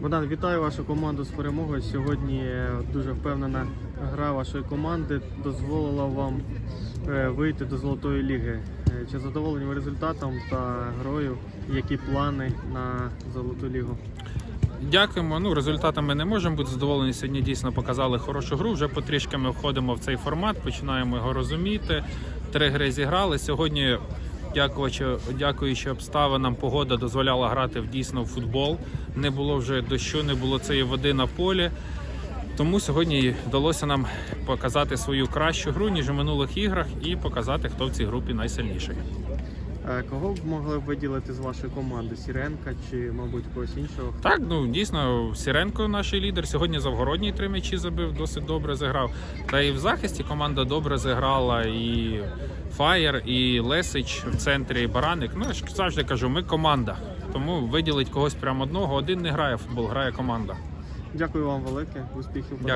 Богдан, вітаю вашу команду з перемогою. Сьогодні е, дуже впевнена гра вашої команди дозволила вам е, вийти до Золотої ліги. Е, Чи задоволені ви результатом та грою? Які плани на Золоту лігу? Дякуємо. Ну, результатами не можемо бути задоволені. Сьогодні дійсно показали хорошу гру. Вже потрішки ми входимо в цей формат, починаємо його розуміти. Три гри зіграли. Сьогодні, дякуючи, дякуючи обставинам, погода дозволяла грати в дійсно в футбол. Не було вже дощу, не було цієї води на полі. Тому сьогодні вдалося нам показати свою кращу гру, ніж у минулих іграх, і показати, хто в цій групі найсильніший. Е, Кого б могли б виділити з вашої команди? Сіренка чи, мабуть, когось іншого? Так, ну дійсно, Сіренко, наш лідер. Сьогодні Завгородній три м'ячі забив, досить добре зіграв. Та і в захисті команда добре зіграла. І Фаєр, і Лесич в центрі, і Бараник. Ну я ж завжди кажу, ми команда. Тому виділить когось прямо одного. Один не грає в футбол, грає команда. Дякую вам велике, успіхів. Дякую.